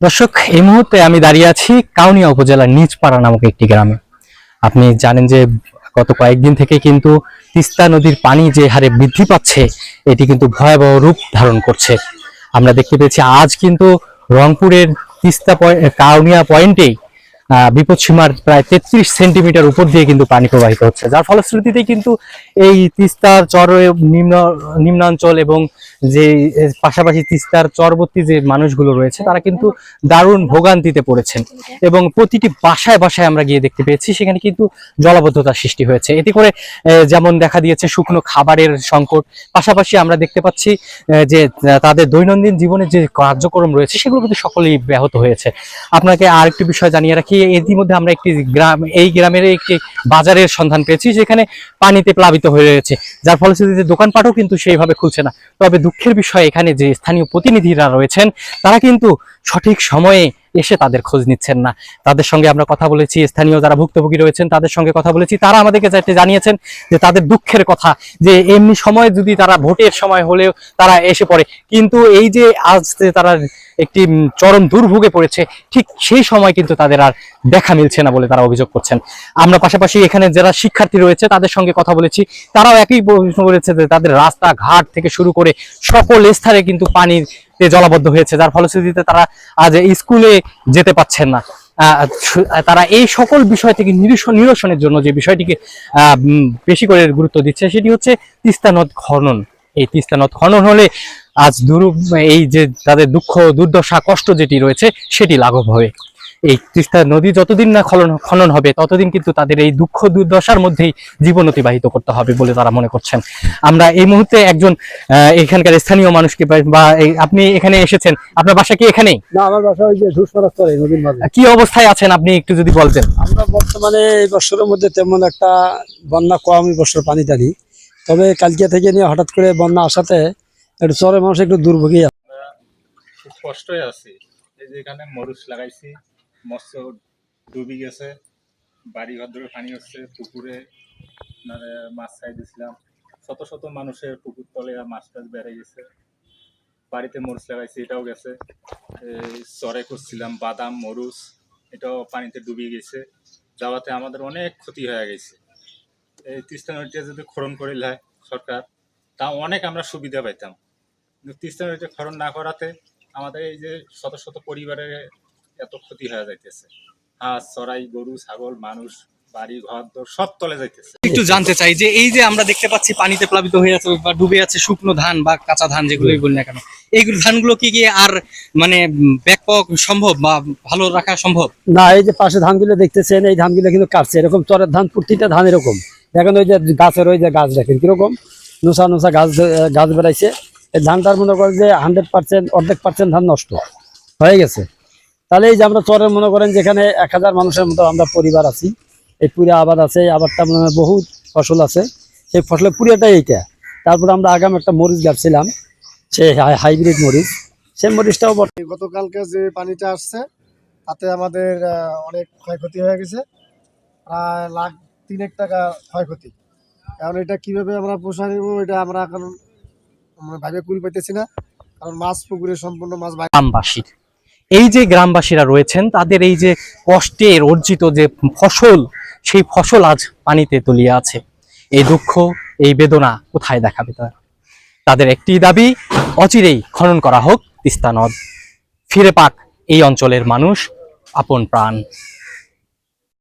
দর্শক, এই মুহূর্তে আমি দাঁড়িয়ে আছি কাউনিয়া উপজেলার নিজপাড়া নামক একটি গ্রামে। আপনি জানেন যে গত কয়েকদিন থেকে কিন্তু তিস্তা নদীর পানি যে হারে বৃদ্ধি পাচ্ছে, এটি কিন্তু ভয়াবহ রূপ ধারণ করছে। আমরা দেখতে পেয়েছি আজ কিন্তু রংপুরের তিস্তা কাউনিয়া পয়েন্টেই আহ, বিপদসীমার প্রায় তেত্রিশ সেন্টিমিটার উপর দিয়ে কিন্তু পানি প্রবাহিত হচ্ছে। যার ফলশ্রুতিতে কিন্তু এই তিস্তার চর নিম্ন নিম্নাঞ্চল এবং যে পাশাপাশি তিস্তার চরবর্তী যে মানুষগুলো রয়েছে তারা কিন্তু দারুণ ভোগান্তিতে পড়েছেন। এবং প্রতিটি বাসায় বাসায় আমরা গিয়ে দেখতে পেয়েছি সেখানে কিন্তু জলাবদ্ধতার সৃষ্টি হয়েছে। এতে করে যেমন দেখা দিয়েছে শুকনো খাবারের সংকট পাশাপাশি আমরা দেখতে পাচ্ছি যে তাদের দৈনন্দিন জীবনের যে কার্যক্রম রয়েছে সেগুলো কিন্তু সকলেই ব্যাহত হয়েছে। আপনাকে আর একটি বিষয় জানিয়ে রাখি ইতিমধ্যে আমরা একটি গ্রাম, এই গ্রামের একটি বাজারের সন্ধান পেয়েছি, যেখানে পানিতে প্লাবিত হয়ে রয়েছে। যার ফলশ্রুতিতে দোকানপাটও কিন্তু সেইভাবে খুলছে না। তবে দুঃখের বিষয়, এখানে যে স্থানীয় প্রতিনিধিরা রয়েছেন, তারা কিন্তু সঠিক সময়ে এসে তাদের খোঁজ নিচ্ছেন না। তাদের সঙ্গে আমরা কথা বলেছি, স্থানীয় যারা ভুক্তভোগী রয়েছেন, তাদের সঙ্গে কথা বলেছি। তারা আমাদেরকে যেটি জানিয়েছেন যে তাদের দুঃখের কথা, যে এমনি সময় যদি তারা ভোটের সময় হলেও তারা এসে পড়ে। কিন্তু এই যে আজ তারা একটি চরম দুর্ভোগে পড়েছে, ঠিক সেই সময় কিন্তু তাদের আর দেখা মিলছে না বলে তারা অভিযোগ করছেন। আমরা পাশাপাশি এখানে যারা শিক্ষার্থী রয়েছে, তাদের সঙ্গে কথা বলেছি। তারাও একই প্রশ্ন বলেছে যে তাদের রাস্তা ঘাট থেকে শুরু করে সকল স্তরে কিন্তু পানিতে জলাবদ্ধ হয়েছে, যার ফলশ্রুতিতে তারা আজ স্কুলে যেতে পারছেন না। তারা এই সকল বিষয় থেকে নিরসন নিরসনের জন্য যে বিষয়টিকে বেশি করে গুরুত্ব দিচ্ছে, সেটি হচ্ছে তিস্তা নদ খনন। এই তিস্তা নদ খনন হলে আজ দুরূপ এই যে তাদের দুঃখ দুর্দশা কষ্ট যেটি রয়েছে সেটি লাঘব হবে। এই তিস্তা নদী যতদিন না খনন খনন হবে ততদিন কিন্তু তাদের এই দুঃখ দুর্দশার মধ্যেই জীবন অতিবাহিত করতে হবে বলে তারা মনে করছেন। আমরা এই মুহূর্তে একজন এখানকার স্থানীয় মানুষকে বা- আপনি এখানে এসেছেন আপনার বাসা কি এখানেই? না আমার বাসা ওই যে নদীর মাঝে। কি অবস্থায় আছেন আপনি একটু যদি বলতেন? আমরা বর্তমানে এই বছরের মধ্যে তেমন একটা বন্যা কম এই বছর পানি টানি। তবে কালকে থেকে নিয়ে হঠাৎ করে বন্যা আসাতে একটু চরের মানুষ একটু দুর্ভোগী। কষ্টই আছি। এই যে এখানে মরুচ লাগাইছি, মৎস্য ডুবি গেছে বাড়ি ঘর পানি হচ্ছে, পুকুরে মানে মাছ খাই দিছিলাম। শত শত মানুষের পুকুর তলে মাছ টাছ বেড়ে গেছে। বাড়িতে মরুচ লাগাইছি, এটাও গেছে। চরে করছিলাম বাদাম, মরুচ, এটাও পানিতে ডুবে গেছে। যাওয়াতে আমাদের অনেক ক্ষতি হয়ে গেছে। এই তিস্তা নদীটা যদি খনন করে হয় সরকার, তা অনেক আমরা সুবিধা পাইতাম। তিস্তা নদীতে খনন না করাতে আমাদের এই যে শত শত পরিবারের এত ক্ষতি হয়ে যাইতেছে। হাঁস চড়াই গরু ছাগল মানুষ বাড়ি ঘর দর সব তলে যাইতেছে। একটু জানতে চাই যে এই যে আমরা দেখতে পাচ্ছি পানিতে প্লাবিত হয়ে আছে বা ডুবে আছে শুকনো ধান বা কাঁচা ধান যেগুলোই বলি না কেন এইগুলো ধানগুলো কি কি আর মানে ব্যাক পাওয়া সম্ভব বা ভালো রাখা সম্ভব? না এই যে পাশে ধানগুলো দেখতেছেন এই ধানগুলো কিন্তু কাটছে। এরকম চরের ধান প্রতিটা ধান এরকম। দেখেন ওই যে গাছের ওই যে গাছ দেখেন কীরকম? নোসা নোসা গাছ গাছ বেড়াইছে। এই ধানটার মনে করেন যে হান্ড্রেড পার্সেন্ট অর্ধেক পার্সেন্ট ধান নষ্ট হয়ে গেছে। তাহলে এই যে আমরা চরের মনে করেন যেখানে এক হাজার মানুষের মতো আমরা পরিবার আছি। এই পুরা আবাদ আছে, এই আবাদটা মনে বহুত ফসল আছে। সেই ফসলের পুরিয়াটাই এইটা। তারপরে আমরা আগাম একটা মরিচ গাছছিলাম সে হাইব্রিড মরিচ। সেই মরিচটাও বর্তমানে গতকালকে যে পানিটা আসছে, তাতে আমাদের অনেক ক্ষয়ক্ষতি হয়ে গেছে। প্রায় লাখ তিনেক টাকা ক্ষয়ক্ষতি। এখন এটা কীভাবে আমরা পোষা নিব, এটা আমরা এখন ভাবে কুল না, কারণ মাছ পুকুরে সম্পূর্ণ মাছ গ্রামবাসীর। এই যে গ্রামবাসীরা রয়েছেন, তাদের এই যে কষ্টের অর্জিত যে ফসল, সেই ফসল আজ পানিতে তলিয়ে আছে। এই দুঃখ, এই বেদনা কোথায় দেখাবে তারা? তাদের একটি দাবি, অচিরেই খনন করা হোক তিস্তা নদ। ফিরে পাক এই অঞ্চলের মানুষ, আপন প্রাণ।